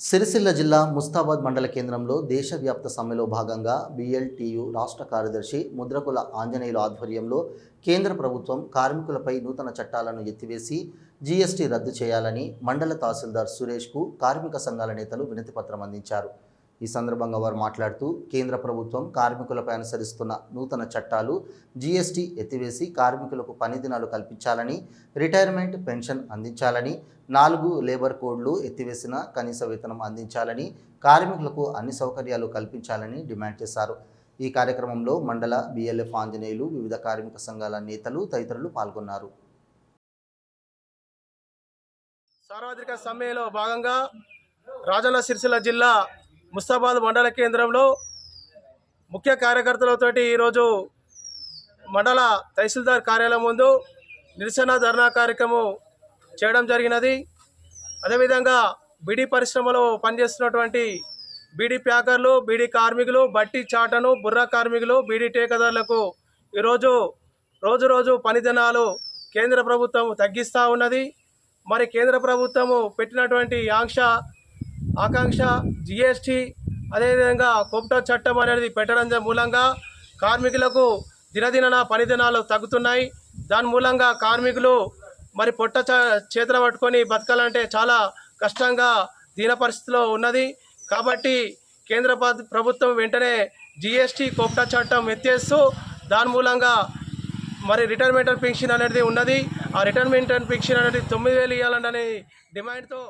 సిరిసిల్ల జిల్లా ముస్తాబాద్ మండల కేంద్రంలో దేశవ్యాప్త సమ్మెలో భాగంగా బిఎల్టీయు రాష్ట్ర కార్యదర్శి ముద్రకుల ఆంజనేయుల ఆధ్వర్యంలో కేంద్ర ప్రభుత్వం కార్మికులపై నూతన చట్టాలను ఎత్తివేసి జీఎస్టీ రద్దు చేయాలని మండల తహసీల్దార్ సురేష్కు కార్మిక సంఘాల నేతలు వినతిపత్రం అందించారు. ఈ సందర్భంగా వారు మాట్లాడుతూ కేంద్ర ప్రభుత్వం కార్మికులపై అనుసరిస్తున్న నూతన చట్టాలు జీఎస్టీ ఎత్తివేసి కార్మికులకు పని దినాలు కల్పించాలని రిటైర్మెంట్ పెన్షన్ అందించాలని నాలుగు లేబర్ కోడ్లు ఎత్తివేసిన కనీస వేతనం అందించాలని కార్మికులకు అన్ని సౌకర్యాలు కల్పించాలని డిమాండ్ చేశారు. ఈ కార్యక్రమంలో మండల బిఎల్ఎఫ్ ఆంజనేయులు వివిధ కార్మిక సంఘాల నేతలు తదితరులు పాల్గొన్నారు. సార్వత్రిక సమ్మెలో భాగంగా రాజన్న సిరిసిల్ల జిల్లా ముస్తాబాద్ మండల కేంద్రంలో ముఖ్య కార్యకర్తలతోటి ఈరోజు మండల తహసీల్దార్ కార్యాలయం ముందు నిరసన ధర్నా కార్యక్రమం చేయడం జరిగినది. అదేవిధంగా బీడీ పరిశ్రమలో పనిచేస్తున్నటువంటి బీడీ ప్యాకర్లు బీడీ కార్మికులు బట్టి చాటను బుర్ర కార్మికులు బీడీ టేకదారులకు ఈరోజు రోజు రోజు పనిదినాలు కేంద్ర ప్రభుత్వం తగ్గిస్తూ ఉన్నది. మరి కేంద్ర ప్రభుత్వము పెట్టినటువంటి ఆంక్ష ఆకాంక్ష జిఎస్టి అదేవిధంగా కోప్టా చట్టం అనేది పెట్టడం మూలంగా కార్మికులకు దినదినన పనిదినాలు తగ్గుతున్నాయి. దాని మూలంగా కార్మికులు మరి పొట్ట చేతులు చేతుల పట్టుకొని బతకాలంటే చాలా కష్టంగా దీన పరిస్థితిలో ఉన్నది. కాబట్టి కేంద్ర ప్రభుత్వం వెంటనే జిఎస్టి కోప్టా చట్టం ఎత్తేస్తూ దాని మూలంగా మరి రిటైర్మెంట్ పెన్షన్ అనేది ఉన్నది. ఆ రిటైర్మెంట్ పెన్షన్ అనేది తొమ్మిది వేలు ఇవ్వాలని డిమాండ్తో